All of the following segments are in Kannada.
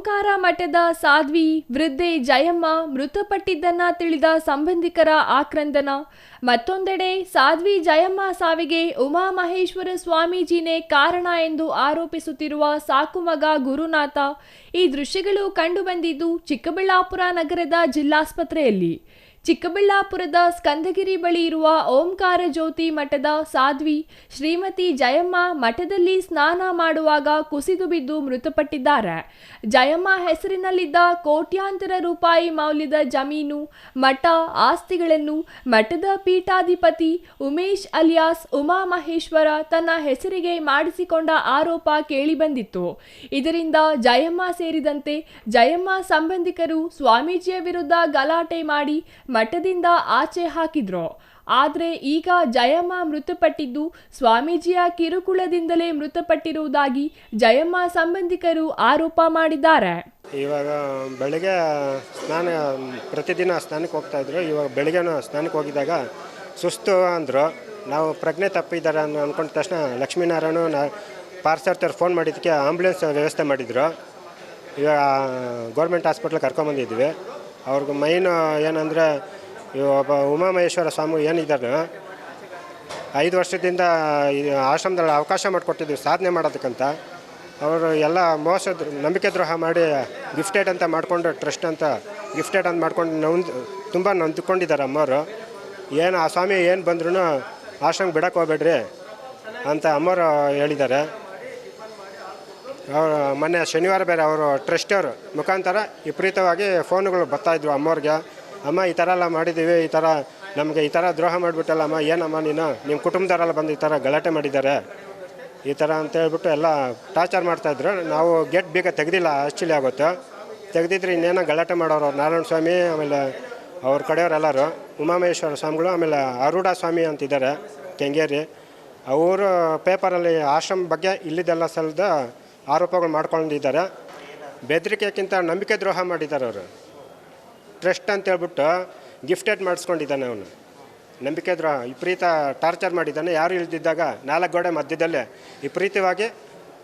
ಓಂಕಾರ ಮಠದ ಸಾಧ್ವಿ ವೃದ್ಧೆ ಜಯಮ್ಮ ಮೃತಪಟ್ಟಿದ್ದನ್ನ ತಿಳಿದ ಸಂಬಂಧಿಕರ ಆಕ್ರಂದನ. ಮತ್ತೊಂದೆಡೆ ಸಾಧ್ವಿ ಜಯಮ್ಮ ಸಾವಿಗೆ ಉಮಾಮಹೇಶ್ವರ ಸ್ವಾಮೀಜಿನೇ ಕಾರಣ ಎಂದು ಆರೋಪಿಸುತ್ತಿರುವ ಸಾಕುಮಗ ಗುರುನಾಥ ಈ ದೃಶ್ಯಗಳು ಕಂಡುಬಂದಿದ್ದು ಚಿಕ್ಕಬಳ್ಳಾಪುರ ನಗರದ ಜಿಲ್ಲಾಸ್ಪತ್ರೆಯಲ್ಲಿ. ಚಿಕ್ಕಬಳ್ಳಾಪುರದ ಸ್ಕಂದಗಿರಿ ಬಳಿ ಇರುವ ಓಂಕಾರ ಜ್ಯೋತಿ ಮಠದ ಸಾಧ್ವಿ ಶ್ರೀಮತಿ ಜಯಮ್ಮ ಮಠದಲ್ಲಿ ಸ್ನಾನ ಮಾಡುವಾಗ ಕುಸಿದು ಬಿದ್ದು ಮೃತಪಟ್ಟಿದ್ದಾರೆ. ಜಯಮ್ಮ ಹೆಸರಿನಲ್ಲಿದ್ದ ಕೋಟ್ಯಾಂತರ ರೂಪಾಯಿ ಮೌಲ್ಯದ ಜಮೀನು, ಮಠ, ಆಸ್ತಿಗಳನ್ನು ಮಠದ ಪೀಠಾಧಿಪತಿ ಉಮೇಶ್ ಅಲಿಯಾಸ್ ಉಮಾಮಹೇಶ್ವರ ತನ್ನ ಹೆಸರಿಗೆ ಮಾಡಿಸಿಕೊಂಡ ಆರೋಪ ಕೇಳಿಬಂದಿತ್ತು. ಇದರಿಂದ ಜಯಮ್ಮ ಸೇರಿದಂತೆ ಜಯಮ್ಮ ಸಂಬಂಧಿಕರು ಸ್ವಾಮೀಜಿಯ ವಿರುದ್ಧ ಗಲಾಟೆ ಮಾಡಿ ಮಠದಿಂದ ಆಚೆ ಹಾಕಿದ್ರು. ಆದರೆ ಈಗ ಜಯಮ್ಮ ಮೃತಪಟ್ಟಿದ್ದು ಸ್ವಾಮೀಜಿಯ ಕಿರುಕುಳದಿಂದಲೇ ಮೃತಪಟ್ಟಿರುವುದಾಗಿ ಜಯಮ್ಮ ಸಂಬಂಧಿಕರು ಆರೋಪ ಮಾಡಿದ್ದಾರೆ. ಇವಾಗ ಬೆಳಿಗ್ಗೆ ಸ್ನಾನ, ಪ್ರತಿದಿನ ಸ್ನಾನಕ್ಕೆ ಹೋಗ್ತಾ ಇದ್ರು. ಇವಾಗ ಬೆಳಿಗ್ಗೆ ಸ್ನಾನಕ್ಕೆ ಹೋಗಿದ್ದಾಗ ಸುಸ್ತು ಅಂದರು. ನಾವು ಪ್ರಜ್ಞೆ ತಪ್ಪಿದ್ದಾರೆ ಅನ್ನೋ ಅಂದ್ಕೊಂಡ ತಕ್ಷಣ ಲಕ್ಷ್ಮೀನಾರಾಯಣ ನಾ ಫೋನ್ ಮಾಡಿದ್ದಕ್ಕೆ ಆಂಬುಲೆನ್ಸ್ ವ್ಯವಸ್ಥೆ ಮಾಡಿದ್ರು. ಇವಾಗ ಗೌರ್ಮೆಂಟ್ ಹಾಸ್ಪಿಟ್ಲಿಗೆ ಕರ್ಕೊಂಬಂದಿದ್ವಿ. ಅವ್ರಿಗೆ ಮೈನ್ ಏನಂದರೆ ಒಬ್ಬ ಉಮಾಮಹೇಶ್ವರ ಸ್ವಾಮಿ ಏನಿದ್ದಾರೆ ಐದು ವರ್ಷದಿಂದ ಆಶ್ರಮದಲ್ಲಿ ಅವಕಾಶ ಮಾಡಿಕೊಟ್ಟಿದ್ವಿ, ಸಾಧನೆ ಮಾಡೋದಕ್ಕಂತ. ಅವರು ಎಲ್ಲ ಮೋಸ, ನಂಬಿಕೆ ದ್ರೋಹ ಮಾಡಿ ಗಿಫ್ಟೆಡ್ ಅಂತ ಮಾಡಿಕೊಂಡು ಟ್ರಸ್ಟ್ ಅಂತ ಗಿಫ್ಟೆಡ್ ಅಂತ ಮಾಡ್ಕೊಂಡು ನೊಂದು, ತುಂಬ ನೊಂದ್ಕೊಂಡಿದ್ದಾರೆ ಅಮ್ಮವರು. ಏನು ಆ ಸ್ವಾಮಿ ಏನು ಬಂದ್ರೂ ಆಶ್ರಮ ಬಿಡಕ್ಕೆ ಹೋಗ್ಬೇಡ್ರಿ ಅಂತ ಅಮ್ಮವರು ಹೇಳಿದ್ದಾರೆ ಮೊನ್ನೆ ಶನಿವಾರ ಬೇರೆ ಅವರು ಟ್ರಸ್ಟವರು ಮುಖಾಂತರ ವಿಪರೀತವಾಗಿ ಫೋನುಗಳು ಬರ್ತಾಯಿದ್ರು ಅಮ್ಮವ್ರಿಗೆ ಅಮ್ಮ, ಈ ಥರ ಎಲ್ಲ ಮಾಡಿದ್ದೀವಿ ಈ ಥರ ನಮಗೆ ಈ ಥರ ದ್ರೋಹ ಮಾಡಿಬಿಟ್ಟಲ್ಲ ಅಮ್ಮ, ಏನಮ್ಮ ನೀನು? ನಿಮ್ಮ ಕುಟುಂಬದವರೆಲ್ಲ ಬಂದು ಈ ಥರ ಗಲಾಟೆ ಮಾಡಿದ್ದಾರೆ. ಈ ಥರ ಅಂತ ಹೇಳ್ಬಿಟ್ಟು ಎಲ್ಲ ಟಾರ್ಚರ್ ಮಾಡ್ತಾಯಿದ್ರು ನಾವು ಗೇಟ್ ಬೇಗ ತೆಗೆದಿಲ್ಲ ಆ್ಯಕ್ಚುಲಿ ಆಗುತ್ತೆ ತೆಗೆದಿದ್ರೆ ಇನ್ನೇನೋ ಗಲಾಟೆ ಮಾಡೋರು ನಾರಾಯಣ ಸ್ವಾಮಿ, ಆಮೇಲೆ ಅವ್ರ ಕಡೆಯವರೆಲ್ಲರೂ ಉಮಾಮಹೇಶ್ವರ ಸ್ವಾಮಿಗಳು, ಆಮೇಲೆ ಅರುಡ ಸ್ವಾಮಿ ಅಂತಿದ್ದಾರೆ, ಕೆಂಗೇರಿ. ಅವರು ಪೇಪರಲ್ಲಿ ಆಶ್ರಮ ಬಗ್ಗೆ ಇಲ್ಲಿದೆಲ್ಲ ಸಲದ ಆರೋಪಗಳು ಮಾಡ್ಕೊಂಡಿದ್ದಾರೆ. ಬೆದರಿಕೆಗಿಂತ ನಂಬಿಕೆ ದ್ರೋಹ ಮಾಡಿದ್ದಾರೆ ಅವರು. ಟ್ರಸ್ಟ್ ಅಂತ ಹೇಳ್ಬಿಟ್ಟು ಗಿಫ್ಟೆಡ್ ಮಾಡಿಸ್ಕೊಂಡಿದ್ದಾನೆ ಅವನು. ನಂಬಿಕೆ ದ್ರೋಹ, ವಿಪರೀತ ಟಾರ್ಚರ್ ಮಾಡಿದ್ದಾನೆ. ಯಾರು ಇಳಿದಿದ್ದಾಗ ನಾಲ್ಕು ಗೋಡೆ ಮಧ್ಯದಲ್ಲೇ ವಿಪರೀತವಾಗಿ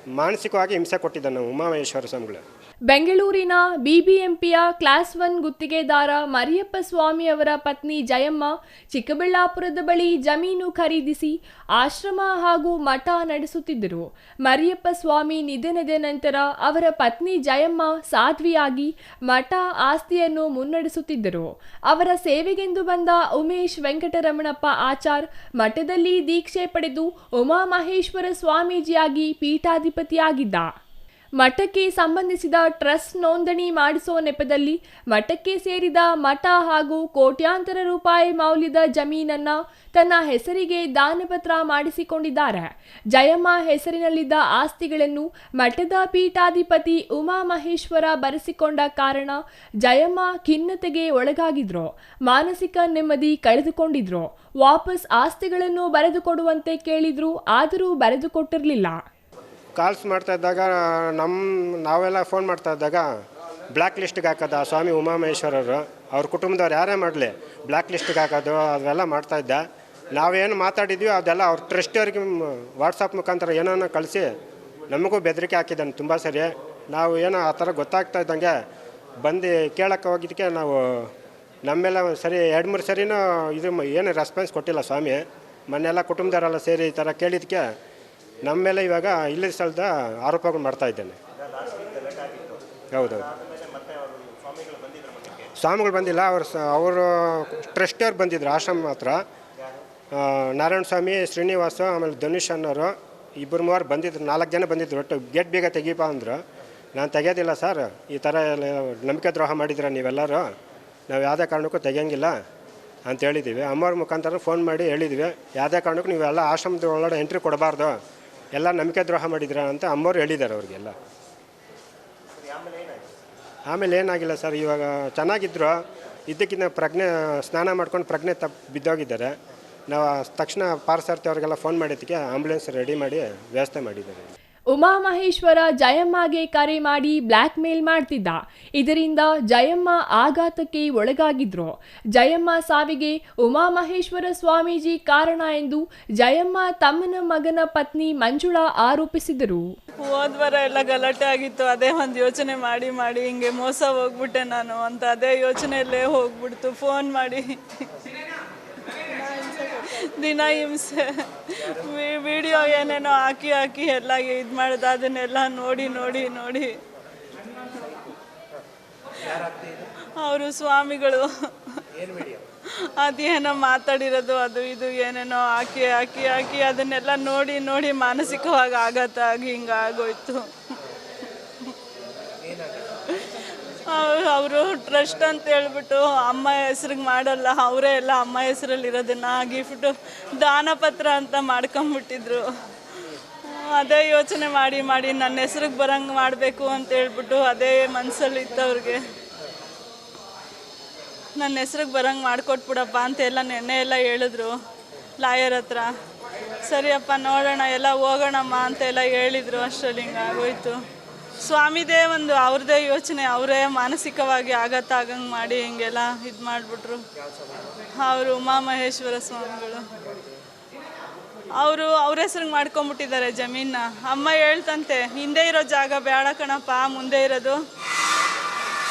ಮಾನಸಿಕವಾಗಿ ಹಿಂಸೆ ಕೊಟ್ಟಿದ್ದಾನೆ ಉಮಾಮಹೇಶ್ವರ ಸ್ವಾಮಿಗಳು. ಬೆಂಗಳೂರಿನ ಬಿಬಿಎಂಪಿಯ ಕ್ಲಾಸ್ ಒನ್ ಗುತ್ತಿಗೆದಾರ ಮರಿಯಪ್ಪ ಸ್ವಾಮಿ ಅವರ ಪತ್ನಿ ಜಯಮ್ಮ ಚಿಕ್ಕಬಳ್ಳಾಪುರದ ಬಳಿ ಜಮೀನು ಖರೀದಿಸಿ ಆಶ್ರಮ ಹಾಗೂ ಮಠ ನಡೆಸುತ್ತಿದ್ದರು. ಮರಿಯಪ್ಪ ಸ್ವಾಮಿ ನಿಧನದ ನಂತರ ಅವರ ಪತ್ನಿ ಜಯಮ್ಮ ಸಾಧ್ವಿಯಾಗಿ ಮಠ ಆಸ್ತಿಯನ್ನು ಮುನ್ನಡೆಸುತ್ತಿದ್ದರು. ಅವರ ಸೇವೆಗೆಂದು ಬಂದ ಉಮೇಶ್ ವೆಂಕಟರಮಣಪ್ಪ ಆಚಾರ್ ಮಠದಲ್ಲಿ ದೀಕ್ಷೆ ಪಡೆದು ಉಮಾಮಹೇಶ್ವರ ಸ್ವಾಮೀಜಿಯಾಗಿ ಪೀಠಾಧಿಪತಿಯಾಗಿದ್ದ. ಮಠಕ್ಕೆ ಸಂಬಂಧಿಸಿದ ಟ್ರಸ್ಟ್ ನೋಂದಣಿ ಮಾಡಿಸೋ ನೆಪದಲ್ಲಿ ಮಠಕ್ಕೆ ಸೇರಿದ ಮಠ ಹಾಗೂ ಕೋಟ್ಯಾಂತರ ರೂಪಾಯಿ ಮೌಲ್ಯದ ಜಮೀನನ್ನು ತನ್ನ ಹೆಸರಿಗೆ ದಾನಪತ್ರ ಮಾಡಿಸಿಕೊಂಡಿದ್ದಾರೆ. ಜಯಮ್ಮ ಹೆಸರಿನಲ್ಲಿದ್ದ ಆಸ್ತಿಗಳನ್ನು ಮಠದ ಪೀಠಾಧಿಪತಿ ಉಮಾ ಮಹೇಶ್ವರ ಬರೆಸಿಕೊಂಡ ಕಾರಣ ಜಯಮ್ಮ ಖಿನ್ನತೆಗೆ ಒಳಗಾಗಿದ್ರು. ಮಾನಸಿಕ ನೆಮ್ಮದಿ ಕಳೆದುಕೊಂಡಿದ್ರು. ವಾಪಸ್ ಆಸ್ತಿಗಳನ್ನು ಬರೆದುಕೊಡುವಂತೆ ಕೇಳಿದ್ರು ಆದರೂ ಬರೆದುಕೊಟ್ಟಿರಲಿಲ್ಲ. ಕಾಲ್ಸ್ ಮಾಡ್ತಾ ಇದ್ದಾಗ ನಮ್ಮ ನಾವೆಲ್ಲ ಫೋನ್ ಮಾಡ್ತಾ ಇದ್ದಾಗ ಬ್ಲ್ಯಾಕ್ ಲಿಸ್ಟ್ಗೆ ಹಾಕೋದು ಆ ಸ್ವಾಮಿ ಉಮಾಮಹೇಶ್ವರರು ಅವ್ರ ಕುಟುಂಬದವ್ರು ಯಾರೇ ಮಾಡಲಿ ಬ್ಲ್ಯಾಕ್ ಲಿಸ್ಟ್ಗೆ ಹಾಕೋದು, ಅದೆಲ್ಲ ಮಾಡ್ತಾ ಇದ್ದೆ. ನಾವೇನು ಮಾತಾಡಿದ್ವಿ, ಅದೆಲ್ಲ ಅವ್ರ ಟ್ರಸ್ಟಿಯವ್ರಿಗೆ ವಾಟ್ಸಪ್ ಮುಖಾಂತರ ಏನೋ ಕಳಿಸಿ, ನಮಗೂ ಬೆದರಿಕೆ ಹಾಕಿದ್ದಾನೆ ತುಂಬ ಸರಿ. ನಾವು ಏನೋ ಆ ಥರ ಗೊತ್ತಾಗ್ತಾ ಇದ್ದಂಗೆ, ಬಂದು ಕೇಳಕ್ಕೆ ಹೋಗಿದ್ದಕ್ಕೆ ನಾವು, ನಮ್ಮೆಲ್ಲ ಒಂದು ಸರಿ, ಎರಡು, ಮೂರು ಸರಿನೂ ಇದು ಏನು ರೆಸ್ಪಾನ್ಸ್ ಕೊಟ್ಟಿಲ್ಲ ಸ್ವಾಮಿ. ಮೊನ್ನೆಲ್ಲ ಕುಟುಂಬದವರೆಲ್ಲ ಸೇರಿ ಈ ಥರ ಕೇಳಿದ್ದಕ್ಕೆ ನಮ್ಮ ಮೇಲೆ ಇವಾಗ ಇಲ್ಲದ ಸ್ಥಳದ ಆರೋಪಗಳು ಮಾಡ್ತಾ ಇದ್ದೇನೆ. ಹೌದೌದು. ಸ್ವಾಮಿಗಳು ಬಂದಿಲ್ಲ ಅವರು ಅವರು ಟ್ರಸ್ಟಿಯವ್ರು ಬಂದಿದ್ರು ಆಶ್ರಮ ಮಾತ್ರ ಆ, ನಾರಾಯಣ ಸ್ವಾಮಿ ಶ್ರೀನಿವಾಸ ಆಮೇಲೆ ಧನುಷ್ ಅನ್ನೋರು ಇಬ್ಬರು ಮೂವರು ಬಂದಿದ್ರು ನಾಲ್ಕು ಜನ ಬಂದಿದ್ರು ಒಟ್ಟು ಗೇಟ್ ಬೇಗ ತೆಗೀಪ ಅಂದರು. ನಾನು ತೆಗೆಯೋದಿಲ್ಲ ಸರ್ ಈ ಥರ ನಂಬಿಕೆ ದ್ರೋಹ ಮಾಡಿದ್ರೆ ನೀವೆಲ್ಲರೂ? ನಾವು ಯಾವುದೇ ಕಾರಣಕ್ಕೂ ತೆಗಿಯಂಗಿಲ್ಲ ಅಂತ ಹೇಳಿದ್ದೀವಿ ಅಮ್ಮವ್ರ ಮುಖಾಂತರ ಫೋನ್ ಮಾಡಿ ಹೇಳಿದ್ವಿ. ಯಾವುದೇ ಕಾರಣಕ್ಕೂ ನೀವೆಲ್ಲ ಆಶ್ರಮದ ಒಳಗಡೆ ಎಂಟ್ರಿ ಕೊಡಬಾರ್ದು. ಎಲ್ಲ ನಂಬಿಕೆ ದ್ರೋಹ ಮಾಡಿದ್ರ ಅಂತ ಅಮ್ಮವ್ರು ಹೇಳಿದ್ದಾರೆ ಅವ್ರಿಗೆಲ್ಲ. ಆಮೇಲೆ ಏನಾಗಿಲ್ಲ ಸರ್, ಇವಾಗ ಚೆನ್ನಾಗಿದ್ರು. ಇದಕ್ಕಿಂತ ಪ್ರಜ್ಞೆ, ಸ್ನಾನ ಮಾಡ್ಕೊಂಡು ಪ್ರಜ್ಞೆ ತಪ್ಪು ಬಿದ್ದೋಗಿದ್ದಾರೆ. ನಾವು ತಕ್ಷಣ ಪಾರ್ಸರ್ತಿ ಅವ್ರಿಗೆಲ್ಲ ಫೋನ್ ಮಾಡಿದ್ದಕ್ಕೆ ಆಂಬುಲೆನ್ಸ್ ರೆಡಿ ಮಾಡಿ ವ್ಯವಸ್ಥೆ ಮಾಡಿದ್ದಾರೆ. ಉಮಾಮಹೇಶ್ವರ ಜಯಮ್ಮಗೆ ಕರೆ ಮಾಡಿ ಬ್ಲ್ಯಾಕ್ ಮೇಲ್ ಮಾಡ್ತಿದ್ದ. ಇದರಿಂದ ಜಯಮ್ಮ ಆಘಾತಕ್ಕೆ ಒಳಗಾಗಿದ್ರು. ಜಯಮ್ಮ ಸಾವಿಗೆ ಉಮಾಮಹೇಶ್ವರ ಸ್ವಾಮೀಜಿ ಕಾರಣ ಎಂದು ಜಯಮ್ಮ ತಮ್ಮನ ಮಗನ ಪತ್ನಿ ಮಂಜುಳಾ ಆರೋಪಿಸಿದರು. ಹೋದ್ವಾರ ಎಲ್ಲ ಗಲಾಟೆ ಆಗಿತ್ತು. ಅದೇ ಒಂದು ಯೋಚನೆ ಮಾಡಿ ಮಾಡಿ ಹಿಂಗೆ ಮೋಸ ಹೋಗ್ಬಿಟ್ಟೆ ನಾನು ಅಂತ ಅದೇ ಯೋಚನೆಯಲ್ಲೇ ಹೋಗ್ಬಿಡ್ತು. ಫೋನ್ ಮಾಡಿ. ದಿನ ಹಿಂಸೆ. ವಿಡಿಯೋ ಏನೇನೋ ಹಾಕಿ ಹಾಕಿ ಎಲ್ಲ ಇದು ಮಾಡಿದ ಅದನ್ನೆಲ್ಲ ನೋಡಿ ನೋಡಿ ನೋಡಿ. ಅವರು ಸ್ವಾಮಿಗಳು. ಅದೇನೋ ಮಾತಾಡಿರೋದು ಅದು ಇದು ಏನೇನೋ ಹಾಕಿ ಹಾಕಿ ಹಾಕಿ ಅದನ್ನೆಲ್ಲ ನೋಡಿ ನೋಡಿ ಮಾನಸಿಕವಾಗಿ ಆಘಾತ ಆಗಿ ಹಿಂಗೆ ಆಗೋಯ್ತು ಅವರು ಟ್ರಸ್ಟ್ ಅಂತ ಹೇಳ್ಬಿಟ್ಟು ಅಮ್ಮ ಹೆಸ್ರಿಗೆ ಮಾಡಲ್ಲ, ಅವರೇ ಎಲ್ಲ ಅಮ್ಮ ಹೆಸರಲ್ಲಿ ಇರೋದನ್ನ ಗಿಫ್ಟು ದಾನ ಪತ್ರ ಅಂತ ಮಾಡ್ಕೊಂಬಿಟ್ಟಿದ್ರು. ಅದೇ ಯೋಚನೆ ಮಾಡಿ ಮಾಡಿ ನನ್ನ ಹೆಸ್ರಿಗೆ ಬರಂಗೆ ಮಾಡಬೇಕು ಅಂತ ಹೇಳ್ಬಿಟ್ಟು ಅದೇ ಮನಸ್ಸಲ್ಲಿ ಇತ್ತು ಅವ್ರಿಗೆ. ನನ್ನ ಹೆಸ್ರಿಗೆ ಬರಂಗೆ ಮಾಡಿಕೊಟ್ಬಿಡಪ್ಪ ಅಂತ ಎಲ್ಲ ನೆನ್ನೆ ಎಲ್ಲ ಹೇಳಿದ್ರು ಲಾಯರ್ ಹತ್ರ. ಸರಿಯಪ್ಪ, ನೋಡೋಣ, ಎಲ್ಲ ಹೋಗೋಣಮ್ಮ ಅಂತ ಎಲ್ಲ ಹೇಳಿದ್ರು ಅಷ್ಟರಲ್ಲಿ ಹಿಂಗೆ ಆಗೋಯ್ತು ಸ್ವಾಮಿದೇ ಒಂದು ಅವ್ರದೇ ಯೋಚನೆ, ಅವರೇ ಮಾನಸಿಕವಾಗಿ ಆಘಾತ ಆಗಂಗೆ ಮಾಡಿ ಹಿಂಗೆಲ್ಲ ಇದು ಮಾಡಿಬಿಟ್ರು. ಅವರು ಉಮಾಮಹೇಶ್ವರ ಸ್ವಾಮಿಗಳು. ಅವರು ಅವ್ರ ಹೆಸ್ರಿಗೆ ಮಾಡ್ಕೊಂಬಿಟ್ಟಿದ್ದಾರೆ ಜಮೀನ ಅಮ್ಮ ಹೇಳ್ತಂತೆ, ಹಿಂದೆ ಇರೋ ಜಾಗ ಬೇಡ ಕಣಪ್ಪ, ಮುಂದೆ ಇರೋದು.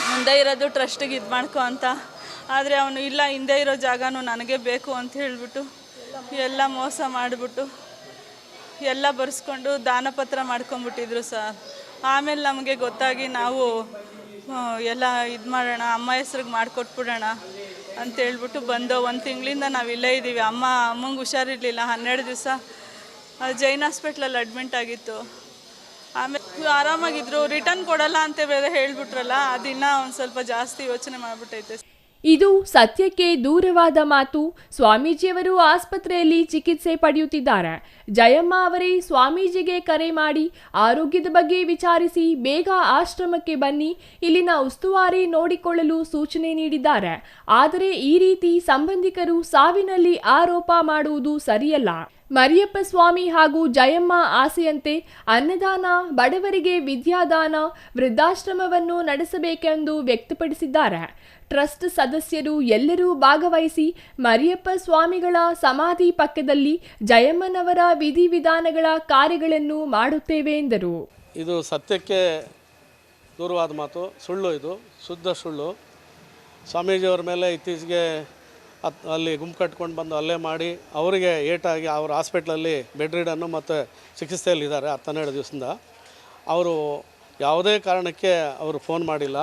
ಮುಂದೆ ಇರೋದು ಟ್ರಸ್ಟಿಗೆ ಇದು ಮಾಡ್ಕೊ ಅಂತ. ಆದರೆ ಅವನು, ಇಲ್ಲ, ಹಿಂದೆ ಇರೋ ಜಾಗನೂ ನನಗೆ ಬೇಕು ಅಂತ ಹೇಳಿಬಿಟ್ಟು ಎಲ್ಲ ಮೋಸ ಮಾಡಿಬಿಟ್ಟು ಎಲ್ಲ ಬರ್ಸ್ಕೊಂಡು ದಾನಪತ್ರ ಮಾಡ್ಕೊಂಬಿಟ್ಟಿದ್ರು ಸರ್. ಆಮೇಲೆ ನಮಗೆ ಗೊತ್ತಾಗಿ ನಾವು ಎಲ್ಲ ಇದು ಮಾಡೋಣ, ಅಮ್ಮ ಹೆಸ್ರಿಗೆ ಮಾಡಿಕೊಟ್ಬಿಡೋಣ ಅಂತ ಹೇಳ್ಬಿಟ್ಟು ಬಂದು ಒಂದು ತಿಂಗಳಿಂದ ನಾವು ಇಲ್ಲೇ ಇದ್ದೀವಿ ಅಮ್ಮ, ಅಮ್ಮಂಗೆ ಹುಷಾರಿರಲಿಲ್ಲ, ಹನ್ನೆರಡು ದಿವಸ ಜೈನ್ ಹಾಸ್ಪಿಟ್ಲಲ್ಲಿ ಅಡ್ಮಿಂಟ್ ಆಗಿತ್ತು. ಆಮೇಲೆ ಆರಾಮಾಗಿದ್ರು, ರಿಟರ್ನ್ ಕೊಡಲ್ಲ ಅಂತ ಬೇರೆ ಹೇಳ್ಬಿಟ್ರಲ್ಲ, ಅದಿನ್ನ ಒಂದು ಸ್ವಲ್ಪ ಜಾಸ್ತಿ ಯೋಚನೆ ಮಾಡಿಬಿಟ್ಟೈತೆ. ಇದು ಸತ್ಯಕ್ಕೆ ದೂರವಾದ ಮಾತು. ಸ್ವಾಮೀಜಿಯವರು ಆಸ್ಪತ್ರೆಯಲ್ಲಿ ಚಿಕಿತ್ಸೆ ಪಡೆಯುತ್ತಿದ್ದಾರೆ. ಜಯಮ್ಮ ಅವರೇ ಸ್ವಾಮೀಜಿಗೆ ಕರೆ ಮಾಡಿ ಆರೋಗ್ಯದ ಬಗ್ಗೆ ವಿಚಾರಿಸಿ ಬೇಗ ಆಶ್ರಮಕ್ಕೆ ಬನ್ನಿ. ಇಲ್ಲಿನ ಉಸ್ತುವಾರಿ ನೋಡಿಕೊಳ್ಳಲು ಸೂಚನೆ ನೀಡಿದ್ದಾರೆ. ಆದರೆ ಈ ರೀತಿ ಸಂಬಂಧಿಕರು ಸಾವಿನಲ್ಲಿ ಆರೋಪ ಮಾಡುವುದು ಸರಿಯಲ್ಲ. ಮರಿಯಪ್ಪ ಸ್ವಾಮಿ ಹಾಗೂ ಜಯಮ್ಮ ಆಸೆಯಂತೆ ಅನ್ನದಾನ, ಬಡವರಿಗೆ ವಿದ್ಯಾದಾನ, ವೃದ್ಧಾಶ್ರಮವನ್ನು ನಡೆಸಬೇಕೆಂದು ವ್ಯಕ್ತಪಡಿಸಿದ್ದಾರೆ. ಟ್ರಸ್ಟ್ ಸದಸ್ಯರು ಎಲ್ಲರೂ ಭಾಗವಹಿಸಿ ಮರಿಯಪ್ಪ ಸ್ವಾಮಿಗಳ ಸಮಾಧಿ ಪಕ್ಕದಲ್ಲಿ ಜಯಮ್ಮನವರ ವಿಧಿವಿಧಾನಗಳ ಕಾರ್ಯಗಳನ್ನು ಮಾಡುತ್ತೇವೆ ಎಂದರು. ಇದು ಸತ್ಯಕ್ಕೆ ದೂರವಾದ ಮಾತು, ಸುಳ್ಳು ಇದು, ಶುದ್ಧ ಸುಳ್ಳು. ಸ್ವಾಮೀಜಿಯವರ ಮೇಲೆ ಇತ್ತೀಚೆಗೆ ಅತ್ ಅಲ್ಲಿ ಗುಂಪು ಕಟ್ಕೊಂಡು ಬಂದು ಅಲ್ಲೇ ಮಾಡಿ ಅವರಿಗೆ ಏಟಾಗಿ ಅವ್ರ ಹಾಸ್ಪಿಟ್ಲಲ್ಲಿ ಬೆಡ್ ರೀಡನ್ನು ಮತ್ತು ಚಿಕಿತ್ಸೆಯಲ್ಲಿದ್ದಾರೆ ಹತ್ತೆರಡು ದಿವಸದಿಂದ. ಅವರು ಯಾವುದೇ ಕಾರಣಕ್ಕೆ ಅವರು ಫೋನ್ ಮಾಡಿಲ್ಲ.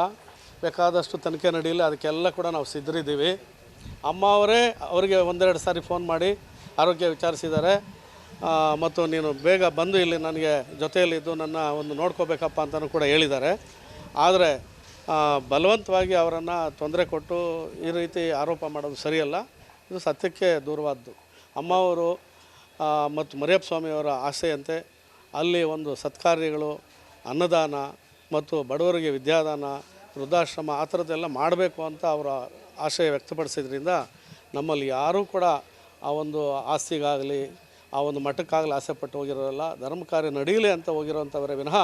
ಬೇಕಾದಷ್ಟು ತನಿಖೆ ನಡೆಯಲಿ, ಅದಕ್ಕೆಲ್ಲ ಕೂಡ ನಾವು ಸಿದ್ಧರಿದ್ದೀವಿ. ಅಮ್ಮ ಅವರೇ ಅವರಿಗೆ ಒಂದೆರಡು ಸಾರಿ ಫೋನ್ ಮಾಡಿ ಆರೋಗ್ಯ ವಿಚಾರಿಸಿದ್ದಾರೆ. ಮತ್ತು ನೀನು ಬೇಗ ಬಂದು ಇಲ್ಲಿ ನನಗೆ ಜೊತೆಯಲ್ಲಿದ್ದು ನನ್ನ ಒಂದು ನೋಡ್ಕೋಬೇಕಪ್ಪ ಅಂತಲೂ ಕೂಡ ಹೇಳಿದ್ದಾರೆ. ಆದರೆ ಬಲವಂತವಾಗಿ ಅವರನ್ನು ತೊಂದರೆ ಕೊಟ್ಟು ಈ ರೀತಿ ಆರೋಪ ಮಾಡೋದು ಸರಿಯಲ್ಲ. ಇದು ಸತ್ಯಕ್ಕೆ ದೂರವಾದ್ದು. ಅಮ್ಮವರು ಮತ್ತು ಮರಿಯಪ್ಪ ಸ್ವಾಮಿಯವರ ಆಸೆಯಂತೆ ಅಲ್ಲಿ ಒಂದು ಸತ್ಕಾರ್ಯಗಳು, ಅನ್ನದಾನ ಮತ್ತು ಬಡವರಿಗೆ ವಿದ್ಯಾದಾನ, ವೃದ್ಧಾಶ್ರಮ ಆ ಥರದ್ದೆಲ್ಲ ಮಾಡಬೇಕು ಅಂತ ಅವರ ಆಶಯ ವ್ಯಕ್ತಪಡಿಸಿದ್ರಿಂದ ನಮ್ಮಲ್ಲಿ ಯಾರೂ ಕೂಡ ಆ ಒಂದು ಆಸ್ತಿಗಾಗಲಿ, ಆ ಒಂದು ಮಠಕ್ಕಾಗಲಿ ಆಸೆ ಪಟ್ಟು ಹೋಗಿರೋಲ್ಲ ಧರ್ಮ ಕಾರ್ಯ ನಡೀಲಿ ಅಂತ ಹೋಗಿರೋಂಥವರೇ ವಿನಃ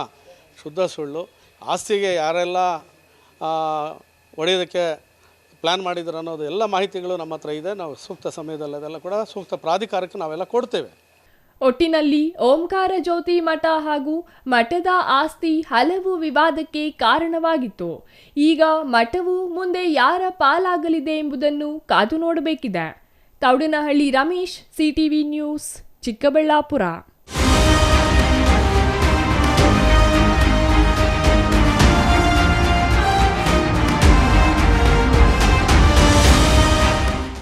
ಶುದ್ಧ ಸುಳ್ಳು. ಆಸ್ತಿಗೆ ಯಾರೆಲ್ಲ ಆ, ಒಡೆಯೋದಕ್ಕೆ ಪ್ಲ್ಯಾನ್ ಮಾಡಿದ್ರು ಅನ್ನೋದು ಎಲ್ಲ ಮಾಹಿತಿಗಳು ನಮ್ಮ ಹತ್ರ ಇದೆ. ನಾವು ಸೂಕ್ತ ಸಮಯದಲ್ಲಿ ಅದೆಲ್ಲ ಕೂಡ ಸೂಕ್ತ ಪ್ರಾಧಿಕಾರಕ್ಕೆ ನಾವೆಲ್ಲ ಕೊಡ್ತೇವೆ. ಒಟ್ಟಿನಲ್ಲಿ ಓಂಕಾರ ಜ್ಯೋತಿ ಮಠ ಹಾಗೂ ಮಠದ ಆಸ್ತಿ ಹಲವು ವಿವಾದಕ್ಕೆ ಕಾರಣವಾಗಿತ್ತು. ಈಗ ಮಠವು ಮುಂದೆ ಯಾರ ಪಾಲಾಗಲಿದೆ ಎಂಬುದನ್ನು ಕಾದು ನೋಡಬೇಕಿದೆ. Taudanahalli Ramesh CTV news Chikkaballapura.